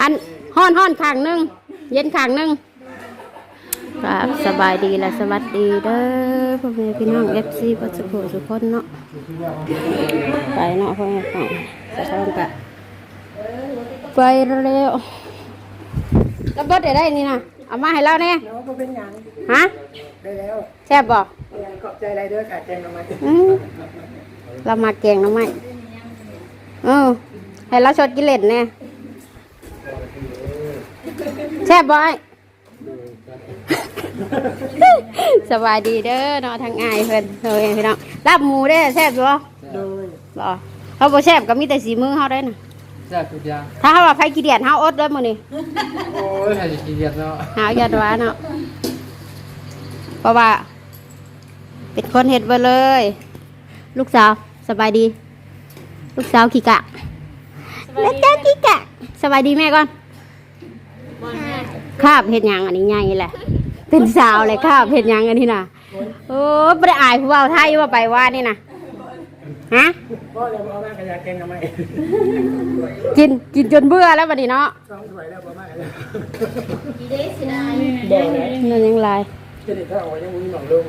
อันห้อนห้อนข้างหนึง เย็นข้างหนึงครับสบายดีและสวัสดีเด้อพ่อแม่พี่น้องเอฟซีปัจจุบันทุกคนเนาะไปเนาะพ่อแม่พี่น้องสะท้อนกะไปเร็วแล้วเบิดได้ได้นี่นะเอามาให้เราเนี่ยน้องก็เป็นหยังฮะได้แล้วแซ่บบ่ขอบใจอะไรเด้อค่ะแจงออกมาอืมเรามาแกงหน้ำไม้เออให้เราชดกิเลสเนี่ย แซ่บบ่ไอ้สบายดีเด้อเนาะทางอายเพิ่นเฮ้ยพี่น้องลาบหมูได้อแซ่บบ่โดยบ่เขาบ่แซ่บก็มีแต่สีมือเฮาได้น่ะแซ่บทุกอย่างถ้าเฮาว่าไผขี้เดียดเฮาอดเด้อมื้อนี้โอ้ยใครจะกินเย็นแล้วหายัดว่าเนาะเพราะว่าเป็นคนเฮ็ดเบ่เลย ลูกสาวสบายดี ลูกสาวขี้กะแล้วเจ้าขี้กะสบายดีแม่ก่อน คาบเฮ็ดหยังอันนี้ใหญ่แหละ เป็นสาวเลยคาบเฮ็ดหยังอันนี้น่ะโอ้บ่ได้อายผู้เว้าไทยว่าไปว่านี่น่ะฮะพ่อเลยเอามากระยาแกงออกมากินกินจนเบื่อแล้วบัดนี้เนาะสองถ้วยแล้วบ่มากเลยนั่นยังไรจะได้ถ้าเอาไว้ยังมีหนองลง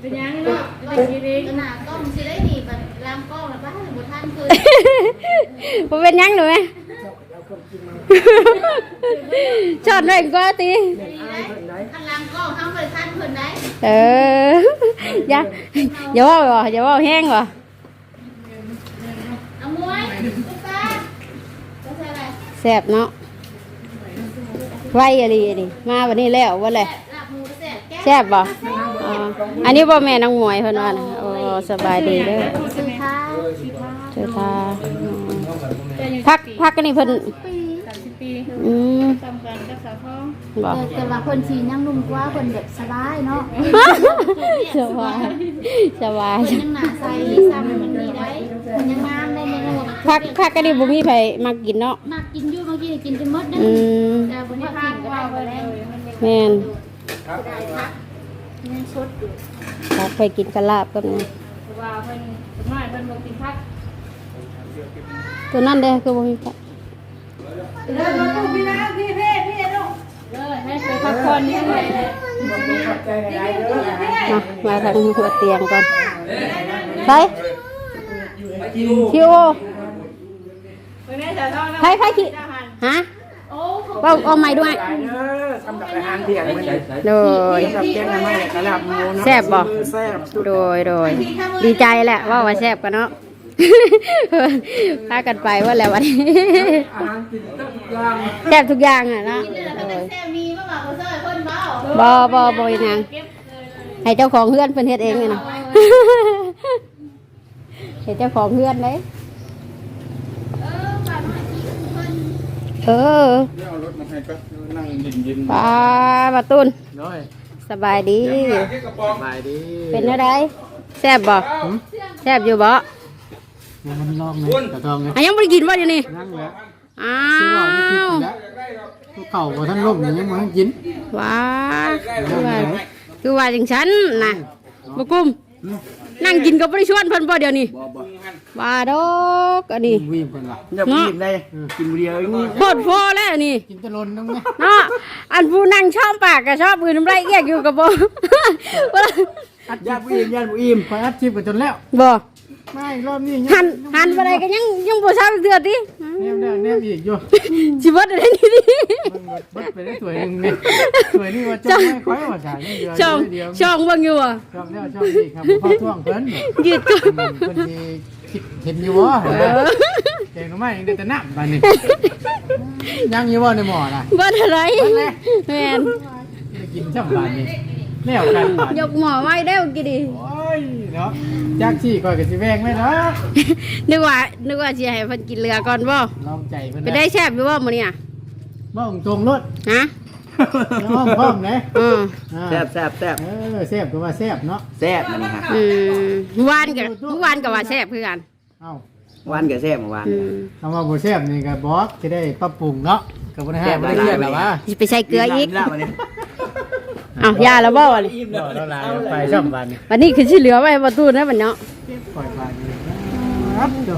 เป็นยังเนาะเป็นยังไงขนาดกล้องสิได้หนีบัดลามกล้องแล้วบ้านบุท่านคือบ่เป็นหยังหนู ไหมชอดหน่อยก็ตีท่านลามกล้องทั้งบริษัทเพิ่นได้เอออย่าอย่าว่าบ่อย่าว่าแห้งบ่เอามวยตุ๊กตาก็ใช่อะไรแซ่บเนาะไวอะไรนี่มาวันนี้แล้วว่าเลยลาบหมูแซ่บแก้แซ่บบ่อ๋ออันนี้บ่แม่นางมวยเพิ่นว่านะโอ้สบายดีเด้อ พักพักกันนี่เพิ่นสามสิบปีอืมทำกันกับสาวท้องบ่แต่ว่าคนชียังนุ่มกว่าคนแบบสบายเนาะสบายสบายคนยังหนาใสซ้ำมันดีได้คนยังงามได้ในระบบพักพักกันนี่บ่มีไผมากินเนาะมากกินอยู่บางทีกินจนหมดนะอืมแต่บนนี้กินก็ได้ก็แล้วแม่นยังสดอยู่พักไปกินกะลาบกับนี่ว่าเพิ่นสมัยเพิ่นบ่กินผัก ตัวนั้นเด้อคือบ่มีพักเลยให้ไปพักผ่อนนี่แหละขอบใจอะไรเด้อมามาทางหัวเตียงก่อนไปคิวเพิ่นให้สาวไปไปคิฮะโอ้ว่าเอาใหม่ด้วยเด้อสำดับอาหารเตียงมื้อนี้โดยสำดับแกงออกมาเนี่ยกระลาบมูนแซ่บบ่แซบโดยโดยดีใจแหละว่าว่าแซ่บกันเนาะ พากันไปว่าแล้ววันนี้อาหารกินทุกอย่างแซ่บทุกอย่างอะเนาะกินแล้วโดก็ยแซ่บมีบ่ว่าบ่ซอยเพิ่นเบ้าบ่บ่บ่อีหยังเก็บเลยให้เจ้าของเฮือนเพิ่นเฮ็ดเองเลยนะให้เจ้าของเฮือนเลยเออฝากมาให้เพิ่นเออเอารถมาให้ก็นั่งยินยินปลาปลาตุนน้อยสบายดี สบายดี เป็นอะไรแซ่บบ่แซ่บอยู่บ่ มันลองไหมกระทองไงอันยังบ่ได้กินบ่เดี๋ยวนี้นั่งแล้วอ้าซื้อว่าไม่คิดวแล้วเข่าบ่ท่านลมอย่างนี้มันกินว้าคือว่าคือว่าจังฉันน่ะบ่กุ้มนั่งกินก็บ่ได้ชวนเพิ่นบ่เดี๋ยวนี้บ่บ่ว่าดอกอันนี้วิ่งคนละอย่ากินได้กินเดียวนี่โคตรพอแล้วอันนี่กินตะลนต้องไหมเนาะอันผู้นั่งชอบปากก็ชอบอื่นน้ำลายเอียกอยู่กับบ่ญาติผู้อิ่มญาติผู้อิ่มคอยอัดคลิปกันจนแล้วบ่ ไม่รอบนี้หันหันบ่ได้ก็ยังยังบ่ทราบเทื่อติแนมแนมอีกอยู่สิเบิดได้นี่ดิมันไปได้สวยหนึ่งนี่สวยนี่ว่าจ้องไม่ค่อยว่าจ่ายนี่เดียวช่องเดียวช่องเบิ่งอยู่อะช่องแล้วช่องนี่ครับพ่อท่วงเพิ่นยืดก็เพิ่นสิคิดเห็นอยู่บ่เออเก่งมายังได้แต่น้ำบานนี้ยังอยู่บ่ในหม้อน่ะบ่เท่าไหรแม่นได้กินช่ำบานนี้แล้วกันบานยกหมอไว้ได้วกี่ดิโอ้ย เนาะจากที่ก่อยก็สิแวงไว้เนาะนึกว่านึกว่าสิให้เพิ่นกินเรือก่อนบ่ลองใจเพิ่นไปได้แซ่บอยู่บ่มื้อนี้อะบ่ตรงรถฮะน้องพร้อมนะอือแซ่บแซ่บแซ่บเออแซ่บก็ว่าแซ่บเนาะแซ่บมันนี่ฮะอืมเมื่อวานก็เมื่อวานก็ว่าแซ่บคือกันเอ้าหวานกับแซ่บเมื่อวานอืมคำว่าบ่แซ่บนี่ก็บอกจะได้ปรับปรุงเนาะก็บ่ได้ห้ามบ่ได้เรียกแล้วว่าสิไปใส่เกลืออีกละวันนี้ อ้าวยาแล้วบ่วะนี่บ่เราลาไปช่ำบานนี้วันนี้คือสิเหลือไว้ประตูนะบัดเนาะปล่อยบานนี้ครับเดี๋ยว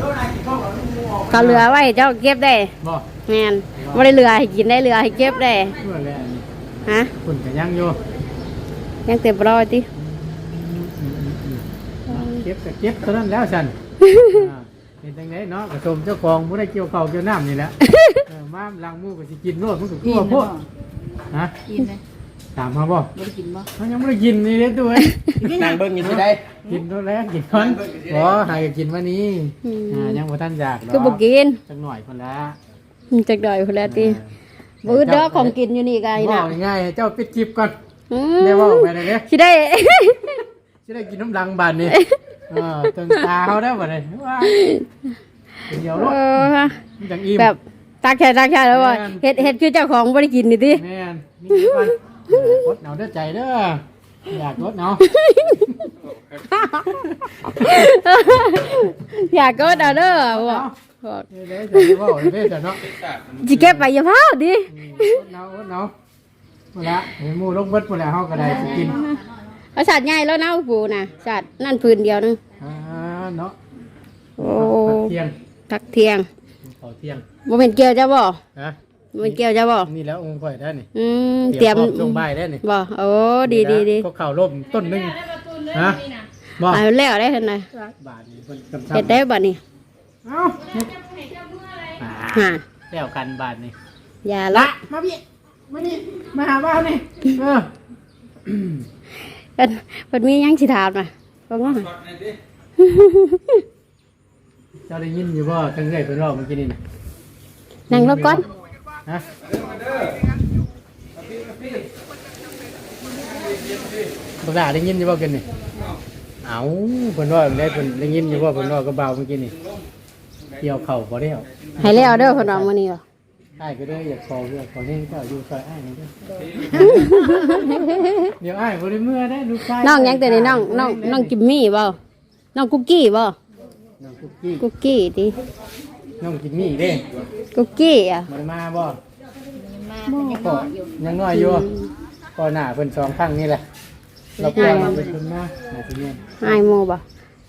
เขาเหลือไว้เจ้าเก็บได้บ่แม่นบ่ได้เหลือให้กินได้เหลือให้เก็บได้เพื่อแล้วอันนี้ฮะคุณก็ยังอยู่ยังเต็มร้อยติเก็บก็เก็บเท่านั้นแล้วฉันอ่าเห็นจังไดเนาะกระชมเจ้าของบ่ได้เกี่ยวข้าวเกี่ยวน้ำนี่แหละเออมาล้างมือก็สิกินโลดมันก็กลัวโพดฮะ กินเลย ถามมาบ่บ่ได้กินบ่เขายังไม่ได้กินนี่เลยตัวเองนางเบิ่งอยู่ที่ใดกินตัวแรกกินคนบ่หายกินวันนี้อ่ายังบ่ทันอยากดอกคือบ่กินจักหน่อยคนละจักดอยพุ่นแหล้วติบ่อึดเด้อของกินอยู่นี่ก็ไอ้บน่ะอกง่ายๆเจ้าปิดคลิปก่อนอืได้มเว่าไปเลยเด้ สิได้ จะได้กินน้ำลังบานนี่ เออตึงตาเขาได้บ่ได้ว้าเดี๋ยวรถเออมันจังอิ่ม แบบตักแค่ตักแค่แล้วว่าเฮ็ดเฮ็ดคือเจ้าของบ่ได้กินนี่ติ แม่นมีก่อนเออ กดเอาเด้อใจเด้ออยากกดเนาะอยากก็เอาเด้อบอกเอาบอกเด้อเด้อจะเว้าเด้อจ้ะเนาะสิเก็บไปอย่าพลาดดิกดเนาะกดเนาะหมดละเห็นหมูลงเบิดหมดแล้วเฮาก็ได้สิกินเอาสัตว์ใหญ่แล้วนะปูน่ะสัตว์นั่นพื้นเดียวนึงอ่าเนาะโอ้เที่ยงทักเที่ยงขอเที่ยงบ่เป็นเกี่ยวจ้าบ่นะ บ่เป็นเกี่ยวจ้าบ่นี่แล้วองค์ข่อยได้นี่อืมเตรียมพร้อช่วงบ่ายได้นี่บ่โอ้ดีดีดีก็ข่าวร่มต้นหนึงฮะบ่เอาแล้วได้เห็นไหมบาทนี่เพิ่นกำชัเฮ็ดได้บ่นี่เอ้าอ่าฮะแล้วกันบาทนี่อย่าละมาพี่มานี่มาหาบ้านนี่เออเพิ่นเพิ่นมีหยังสิถามน่ะบ่ง้อเจ้าได้ยินอยู่บ่ทั้งเอ้อยเพิ่นเว้าเมื่อกี้นี่นะนั่งรบก่อน ฮะบักหลาได้ยินอยู่บ่กันนี่เอ้าเพิ่นว่าได้เพิ่นได้ยินอยู่บ่เพิ่นว่าก็เบาเมื่อกี้นี่เกี่ยวเข่าบ่แล้วให้แล้วเด้อเพิ่นว่ามื้อนี้บ่อ้ายก็ได้อยากขอเพื่อขอให้เจ้าอยู่ซอยอ้ายนี่เด้อเดี๋ยวอ้ายบ่ได้เมื่อได้ลูกชายน้องหยังแต่นี่น้องน้องน้องจิมมี่บ่น้องกุกกี้บ่น้องคุกกี้กุกกี้ติน้องกินนี่เด้ กุกกี้อะบ่ได้มาบ่ก็ยังน้อยอยู่ก็หน้าเพิ่นสองครั้งนี่แหละเราเพิ่นมาเป็นคนมาหน้าที่นี่อ้ายโมบ่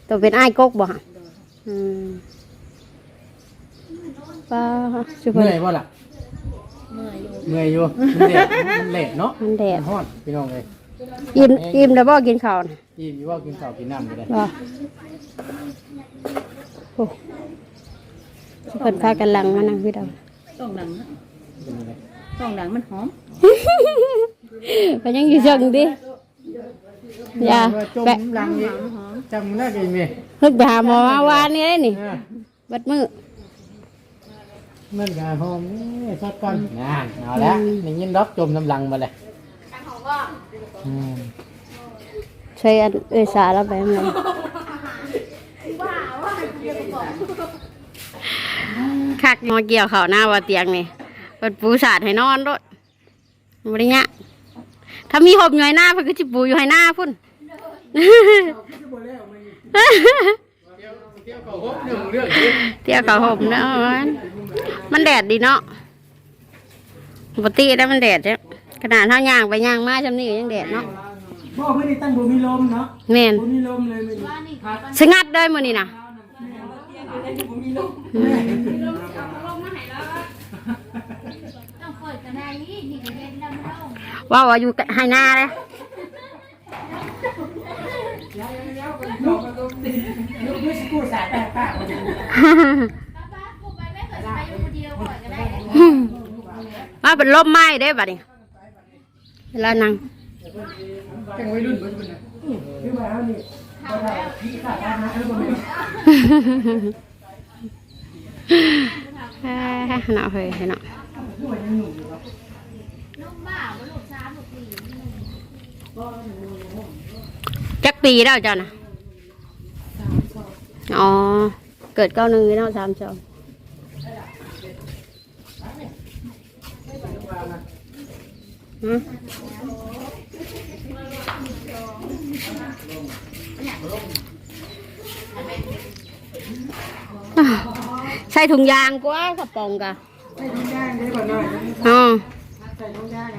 ตัวเป็นอ้ายกกบ่ฮะอืมป้าสุภาเมื่พอยบ่ล่ะเมื่อยอยู่เมื่อยอยู่มันเละเนาะมันแดดมันฮ้อนพี่น้องเอ้ยอิ่มอิ่มแล้วบ่กินข้าวน่ะอิ่มอยู่ว่ากินข้าวกินน้ำก็ได้บ่โอ้ เพิ่นพากันหลังมานั่งพี่ดาวต้องดังนะเป็นยังไงต้องดังมันหอมก็ยังอยู่จังดิอย่าว่าจมแปะหลังนี่จำได้กี่เมย์ฮึกไปหาหมอมาวานนี่ได้นี่เออบัดมือมันกาหอมนี่ชอบกันงานเอาละได้ยินดอกจมน้ำลังมาเลยอืมใช้อันเอ้ยสาแล้วไปมันเลย คักหมอเกี่ยวข้าวหน้าว่าเตียงนี่เปิดปูสาดให้นอนรถบริเงี้ยถ้ามีหอบอยู่ให้หน้าเพิ่นก็จิปูอยู่ให้หน้าพุ่นเที่ยวเขาหกหนึ่งเรื่องนี้เที่ยวกับหอบเนาะมันมันแดดดีเนาะปกติแล้วมันแดดเนี่ยขนาดเท่าย่างไปย่างมาจำนี่ก็ยังแดดเนาะบ่ไม่ได้ตั้งบ่มีลมเนาะแม่นบ่มีลมเลยไม่ได้สงัดได้มื้อนี้นะ ต้องเปิดกันได้นี่นี่ก็เล่นแล้วไม่ต้องว่าว่าอยู่ให้หน้าเลยป้ากูไปไม่เคยไปอยู่คนเดียวก่อนก็ได้มาเป็นลมไม้ได้บัดนี้เวลานั่งจังวัยรุ่นเบิ่งเพิ่นน่ะคือว่าเฮานี่บ่ได้พี่ขาดทางนะ เนอะเฮ้ยเนอะจักปีแล้วเจ้านะอ๋อ เกิดเก้าหนึ่งแล้วสามสองอืม ใส่ถุงยางกว่าสับปองกะใส่ถุงยางได้ก่อนหน่อยอ๋อใส่ถุงยาง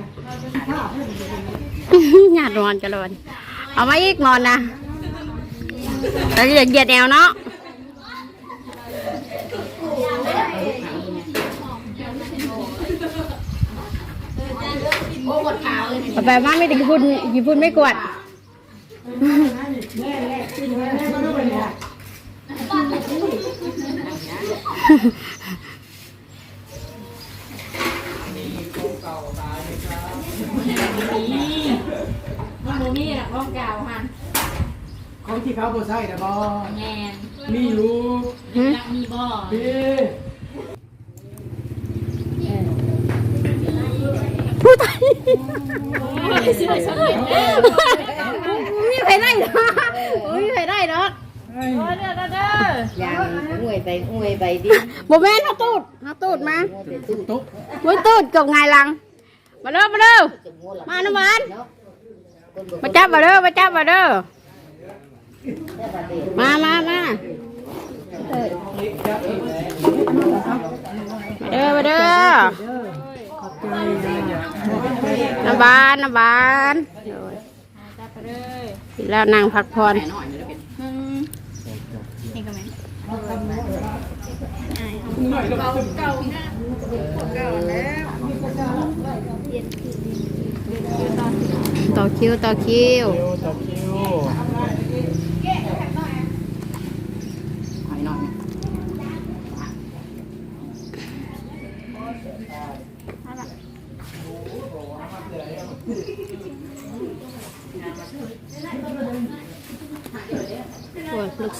หยาดนอนกันเลยเอาไว้อีกนอนนะแต่เหยียเหยียดแนวเนาะแปลว่าไม่ได้พูดพูดไม่กวด ปมาไม่ได้กี่พุ่นกี่พุ่นไม่กวดมันบ่มีน่ะของเก่าหั่นของที่เขาบ่ใส่นะบ่แมนมีอยู่จักมีบ่พี่ผู้ตายสิได้ซะเลย มีใครได้เนาะมีใครได้เนาะโอ้ยเด้อเด้อเด้อยังอวยไปอวยไปดิโมเมนต์เอาตูดเอาตูดมาตุ๊กตุ๊กไว้ตูดกับไงลัง มาเด้อมาเด้อมาน้ำมันมาจับมาเด้อมาจับมาเด้อมามามามาเด้อมาเด้อน้ำบานน้ำบาน แล้วนางพักผ่อนต่อคิวต่อคิวคิวต่อคิว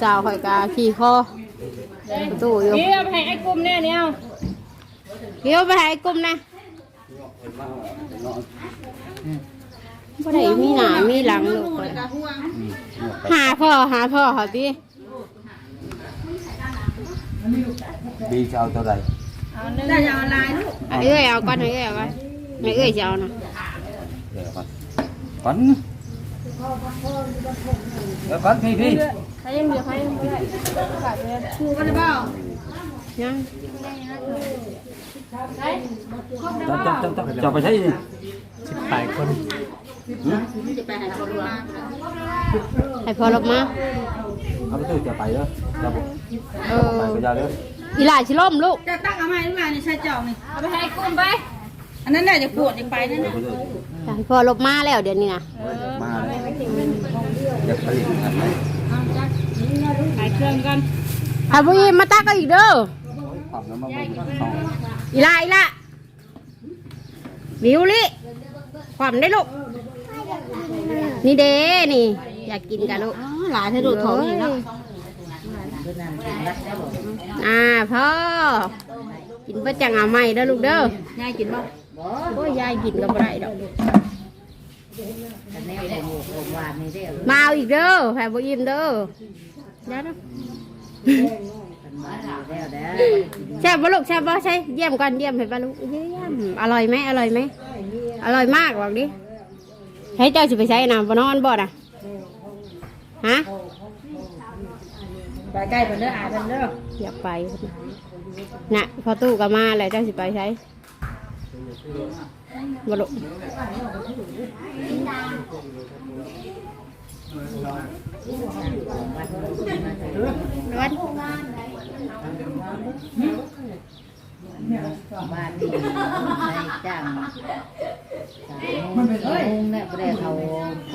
สาวข่อยกาขี่คอประตูอยู่นี่เอาไปให้ไอ้กลุ่มเนี่ยเนี่ยเอาเดี๋ยวไปหาไอ้กลุ่มนะบ่ได้มีหน้ามีหลังลูกข่อยหาพ่อหาพ่อเขาดิดีจะเอาเท่าไหร่ได้ยังอะไรลูกไอ้เอ้ยเอาก่อนไอ้เอ้ยเอาก่อนไอ้เอ้ยจะเอานะเดี๋ยวก่อนก่อน เดี๋ยวก่อนพี่พี่ใครยังเหลือใครยังบ่ได้ขาดเลยครูกันหรือเปล่ายังจับจับจับจับไปใช้ดิสิบแปดคนจะไปไหนคนรู้มาให้พ่อลบมาเอาไปตู้จะไปเด้อจับเอไปอก็ยาเด้ออีหลาชิล่มลูกจะตั้งเอาไม้ลูกหลานนี่ใช่เจ้านี่เอาไปให้ไอ้กลุ่มไป อันนั้นแหละจะปวดจะไปนั่นเอาน่ะไปตู้ให้พ่อลบมาแล้วเดี๋ยวนี้นะมาเลยเดี๋ยวไปทำไหมขายเครื่องกันถ้าผู้หญิงมาตักก็อีกเด้อความน้ำมันมันสองอีหลาอีหลาวิวลิความได้ลูกนี่เด้นี่ อยากกินกันลูกหลานเธอดูดท้องอีกเนาะอ่าพ่อกินเพื่อจังเอาใหม่เด้อลูกเด้อยายกินบ่ โอ้ยยายกินก็บ่ได้ดอกแนวผมหวานนี่เด้อมาเอาอีกเด้อแผ่บ่อิ่มเด้อเดี๋ยวนะแล้วเด้อแซ่บบ่ลูกแซ่บบ่ใช่เยี่ยมก่อนเยี่ยมให้ป้าลูกเยี่ยมอร่อยไหมอร่อยไหมอร่อยมากบอกดิให้เจ้าสิไปใช้น้ำบ่นอนบ่น่ะฮะไปใกล้เพิ่นเด้ออาเพิ่นเด้ออยากไปน่ะพอตู้ก็มาแล้วเจ้าสิไปใช้ บ่ลูกวันบ้านนี่ในจ้างสามโมงสี่โมงเนี่ยบ่ได้เขาโ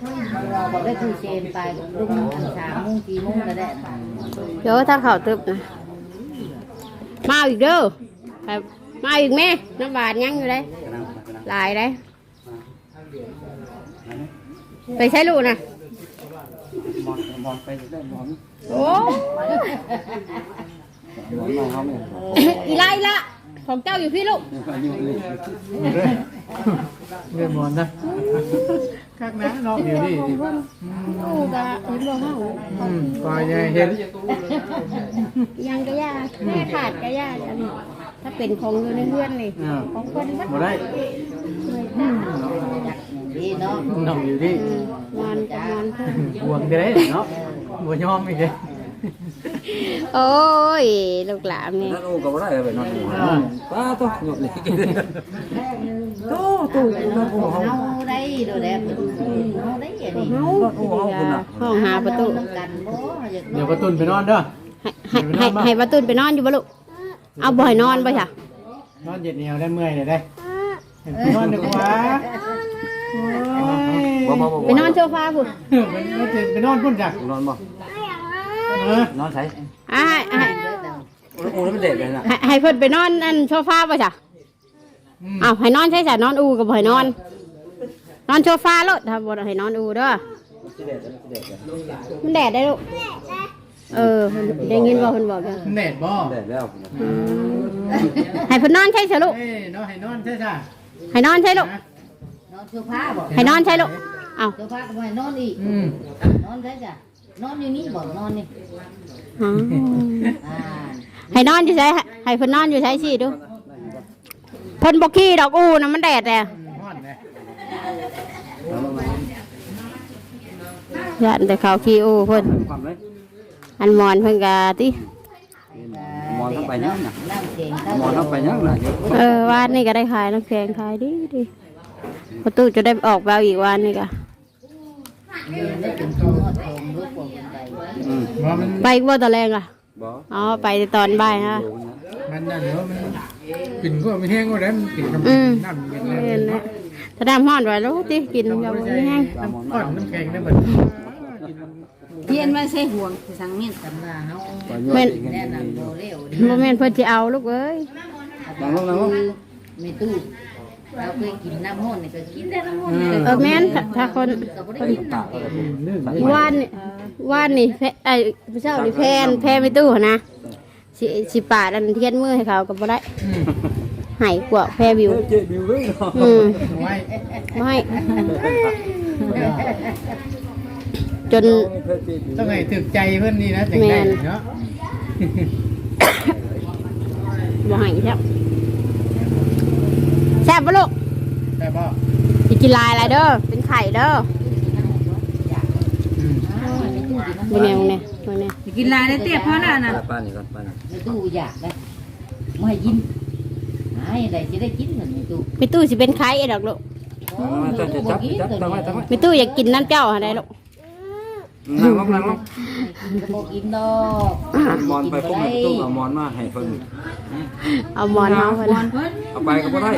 คตรละพันบ่ได้ยังได้เขาได้คือเชนปลายเชนปลายวานเขาเขาตึ๊บเนาะบ่อนบ่อนปวดเอาได้เขาได้คือเชนปลายลุงอันสามโมงสี่โมงก็ได้เดี๋ยวถ้าเขาตึบนะมาเอาอีกเด้อครับมาเอาอีกแม่น้ำบาดยังอยู่เลยกระนั่งกระนั่งหลายเลยไปใช้ลูกนะมอนมอนไปได้มอนโอ้มอนมาเขาเนี่ยอีละอีละของเจ้าอยู่พี่ลูกอายุเลยเรียนหมอนนะ คักนะเนาะเดี๋ยวนี้ลูกอะเห็นบ่เฮาอืมปล่อยใหญ่เห็นยังก็ยากแม่ขาดก็ยากอันนี้ถ้าเป็นของอยู่ในเพื่อนนี่อ่าของคนบัดบ่ได้ดีเนาะน้องอยู่ที่อืมนอนกับนอนเพิ่นห่วงได้เนาะบ่ยอมอีกเลย โอ้ย ลูกหลานนี่นั่นโอ้ก็ได้ไปนอนอยู่ป้าต้องหยุดเลยตู้ตู้นั่นโอ้เขาเอาได้ดูแลเพิ่นเอาได้อันนี้เฮาห้องหาประตูกันบ่อยากเดี๋ยวประตุนไปนอนเด้อให้ให้ให้ให้ประตูไปนอนอยู่บ่ลูกเอาบ่ให้นอนบ่จ้ะนอนเหย็ดเหนียวได้เมื่อยเลยได้ไปนอนดีกว่าโอ้ยบ่บ่บ่ไปนอนโซฟาพุ่นมันมันจะไปนอนพุ่นจ้ะนอนบ่เออ นอนใส่อ่าให้ให้โอ้โหแล้วมันเด็กเลยน่ะให้ให้เพิ่นไปนอนอันโซฟาบ่จ้ะมอ้าวให้นอนใช่จ้ะนอนอูก็บ่ให้นอน นอนโซฟาโลดถ้าบ่ให้นอนอูเด้อสิเด็กสิเด็กมันแดดได้ลูกเออเพิ่นได้ยินบ่เพิ่นบอกจ้ะมันแดดบ่เด็กแล้วให้เพิ่นนอนใช่จ้ะลูกเอ้ยนอนให้นอนใช่จ้ะให้นอนใช่ลูกนะนอนเสื้อผ้าบ่ให้นอนใช่ลูกเอ้าเสื้อผ้าก็บ่ให้นอนอีกอืมนอนได้จ้ะ นอนอยู่นี่บ่นอนนี่อ๋ออ่าให้นอนอยู่ใช่ให้เพิ่นนอนอยู่ใช่สิดูเพิ่นบ่ขี้ดอกอูน่ะมันแดดแหละนอนเลยยันแต่เขาขี้อูเพิ่นความเลยอันหมอนเพิ่นก็ติมอนเข้าไปยังน่ะน้ำเก่งมอนเข้าไปยังน่ะเออวานนี่ก็ได้ขายน้ำแข็งขายดีดีประตูจะได้ออกแววอีกวานนี่ก็ เดินได้ถึงตัวทองรูปปกบันไดอืมว่ามันไปอีกบ่ตอนแรงอะ บ่ อ๋อ ไปตอนบ่ายฮะ มันนั่นเหรอมันกลิ่นก็ไม่แห้งก็ได้มันกลิ่นน้ำอืม น้ำเย็นเห็นเลนะยถ้าน้ำห้อนไว้แล้วติกินยาบ่มีแห้งน้ำก้อนน้ำแข็งได้หมดเทียนไว้ใส่ห่วงสังเมียนตำราเฮาแม่นแนะนำโบเร็วดีบ่แม่นเพิ่นสิเอาลูกเอ้ย นั่งลงนั่งลงไม่ตู้ เราเคยกินน้ำห้อนนี่ก็กินได้น้ำห้อนนี่เออแม่นถ้าถ้าคน ก็บ่ได้กินน้ำนึ่งวานนี่วานนี่แพไอ้ผู้เจ้านี่แพนแพไม่ตู้หั่นนะสิสิปาดอันเทียนมือให้เขาก็บ่ได้ใหายกว่าแพวิว เจ็บบิวเลยเนาะอืมไว้ไม่ จน ต้องให้ถึกใจเพื่อนนี่นะจังได้เนาะ บ่ใหายแซ่บแซ่บปะลูกได้ป่ะสิกินลายอะไรเด้อ เป็นไข่เด้ออืมบ่แน่บ่แน่บ่แน่กินลายได้เตี้ยพอแล้วนะป้านี่ก่อนป้านี่ไม่ตู้อยากได้ไม่ให้กินหายอะไรจะได้กินเหมือนไม่ตู้มีตู้สิเป็นไข่ดอกลูกจะจะจับจับตั้งไว้ตั้งไว้มีตู้อยากกินน้ำเจ้าหาได้ลูกนั่งลงนั่งลงก็บอกกินดอกมอนไปพวกมันตู้เอามอนมาให้เพิ่นเอาหมอนเฮาเพิ่นหมอนเพิ่นเอาไปก็บ่ได้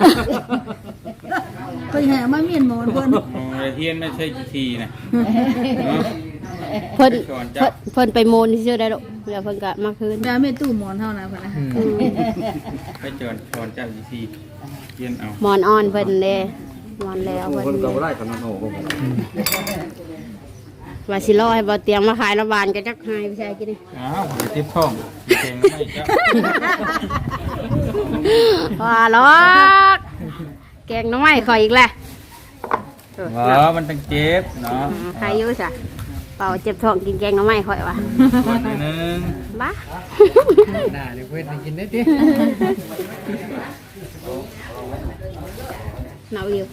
มาเมียนเคยหามาเมียนหมอนเพิ่นโอ้ยเทียนไม่ใช่กี่ทีนะเพิ่นช้อนเพิ่จันบเพิ่นไปโมนซื่อได้ลูกเดี๋ยวเพิ่นก็มาคืนแต่ไม่ตู้หมอนเท่านั้นเพิ่นนะอืมไปเจอช้อนจับกี่ทีเทียนเอา หมอนอ่อนเพิ่นเด้หมอนแล้วเพิ่นเพิ่นก็บ่ได้ขนาดโอ้โห ว่าสิรอให้บ่เตียงมาขายระบานก็จักหายไปใช่กินนี่อ้าวเดี๋ยวติดท้องเก่งไม่จับว่าหรอกแกงหน้ำไม้ข่อยอีกแหละอ๋อมันต้องเจ็บเนาะอืมใครอยู่จ้ะเป่าเจ็บท้องกินแกงหน้ำไม้ข่อยว่ะกดหน่อยนึงบ้าน่าเดี๋ยวเพื่อนให้กินได้ดิ หนาวอยู่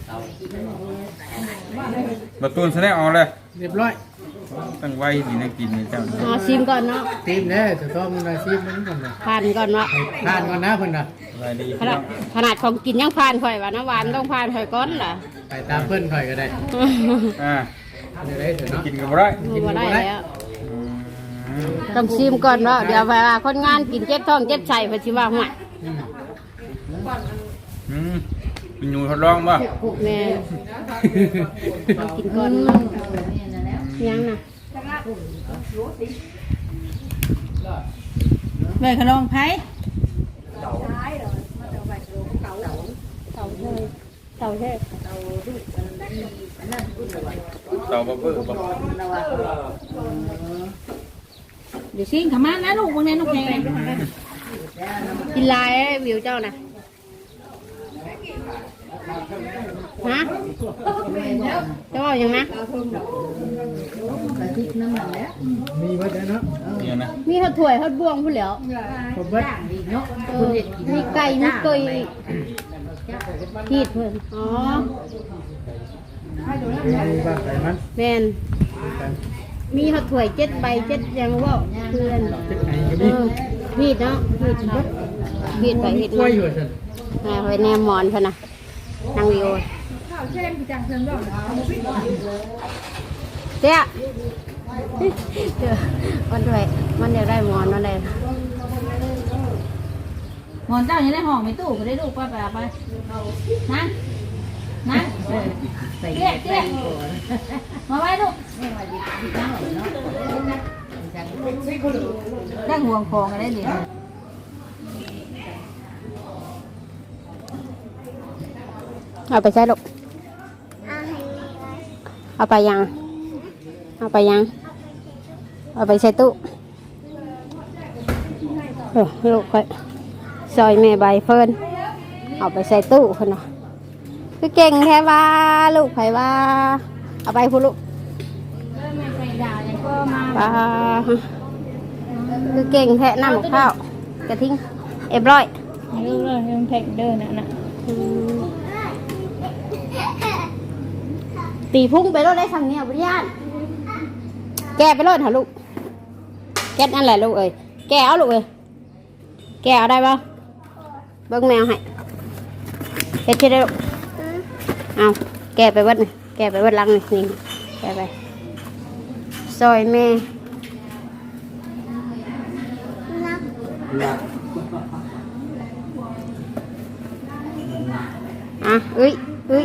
ประตูนแสดงออกเลยเรียบร้อยตั้งไว้ดีนะกินนี่เจ้าอ๋อชิมก่อนเนาะทีมเนี่ยจะต้องมันมาซีมมันก่อนนะผ่านก่อนเนาะทานก่อนนะเพื่อนนะอะไรดีขนาดขนาดของกินยังผ่านข่อยว่ะน้ำหวานต้องผ่านข่อยก้อนล่ะไปตามเพื่อนข่อยก็ได้อ่าเดี๋ยวได้เถอะเนาะกินกับบ่ได้กินบ่ได้แล้วอืมต้องชิมก่อนเนาะเดี๋ยวไปว่าคนงานกินเจ็บท้องเจ็บไส้เพิ่นสิว่าห่วยอืมอื มเป็นยูทดลองป่ะแม่ต้องกินก่อนเนาะยังน่ะแม่ขนองไผเต่าเลยเต่าเท่เต่าบะเบิ้ลบ่เดี๋ยวซิ่งเขามานะลูกพวกนี้น้องแพงกินลายให้วิวเจ้าน่ะ ฮะเจ้าว่าอย่างนะกระติกน้ำมันแล้วมีเบิดแล้วเนาะเนี่ยนะมีเขาถ้วยเขาบวงพูดแล้วครบเบิดดีเนาะคุณเด็ดกินมีไก่มีเกยขีดเพิ่นอ๋อมีบ้างไหนมันแม่นมีเขาถ้วยเจ็ดใบเจ็ดอยังว่าเพื่อนเจ็ดไหนก็เอมีอขีดเนาะขีดเบิดขีดไปขีดกล้มาวยอยู่สิให้ไว้แนมหมอนเพิ่นน่ะ นางวิวเจ๊เดี๋ยวมันด้วยมันอยากได้หมอนนั่นเลยหมอนเจ้ายังได้ห้อไม่ตู้ก็ได้ลูกไปไปไปนั่งนั่งใส่เตี้ยเตี้ยมาไว้ลูกไม่ว่าจะดีเนาะเนาะจังได้ห่วงของอะไรดิ เอาไปใช้ลูกเอาไปยัง เอาไปยัง เอาไปใส่ตู้เออลูกค่อยซอยแม่ใบเฟิร์นเอาไปใส่ตู้คนน่ะคือเก่งแค่ว่าลูกไผว่า เอาไปพูดลูกไม่ใส่ดาวยังก็มาว่าคือเก่งแท้น้ำกับข้าวกระทิ้งเอ็บร้อยดูเลยยังแท็กเดินน่ะนะ ตีพุ่งไปรถได้สั่งเนี่ยบริยานแกไปรถเหรอลูก แกนั่นแหละลูกเอ้ยแกเอาลูกเอ้ยแกเอาได้ปะเบิ้งแมวให้เฮ็ดที่ได้ลูกเอาแกไปเวัดนี่แกไปเวัดหลังนี่นี่แกไปซอยแม่รักอะเอ้ยเอ้ย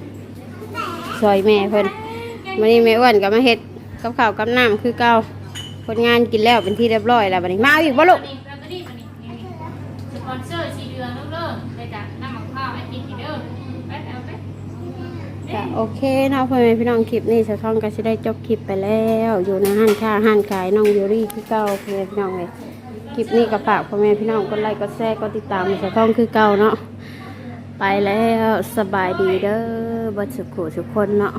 ซอยแม่เพิ่นวันนี้แม่อ้วนก็มาเฮ็ดกับข้าวกับน้ำคือเก่าคนงานกินแล้วเป็นที่เรียบร้อยแล้วบัดนี้มาเอาอีกบ่ลูกนี่แล้วก็นี่มานี่นี่สปอนเซอร์สีเดือนเลิกๆไปจากน้ำมันข้าวไอ้กินทีเด้อไปเอาไปก็โอเคเนาะพ่อแม่พี่น้องคลิปนี้สะท้องก็จะได้จบคลิปไปแล้ว อยู่ในห้านค้าห้านขายน้องยูรี่คือเก่าพ่อแม่พี่น้องเลยคลิปนี้ก็ฝากพ่อแม่พี่น้องกดไลค์กดแชร์กดติดตามสะท้องคือเก่าเนาะไปแล้วสบายดีเด้อ บัดสุขุสุขคนเนาะ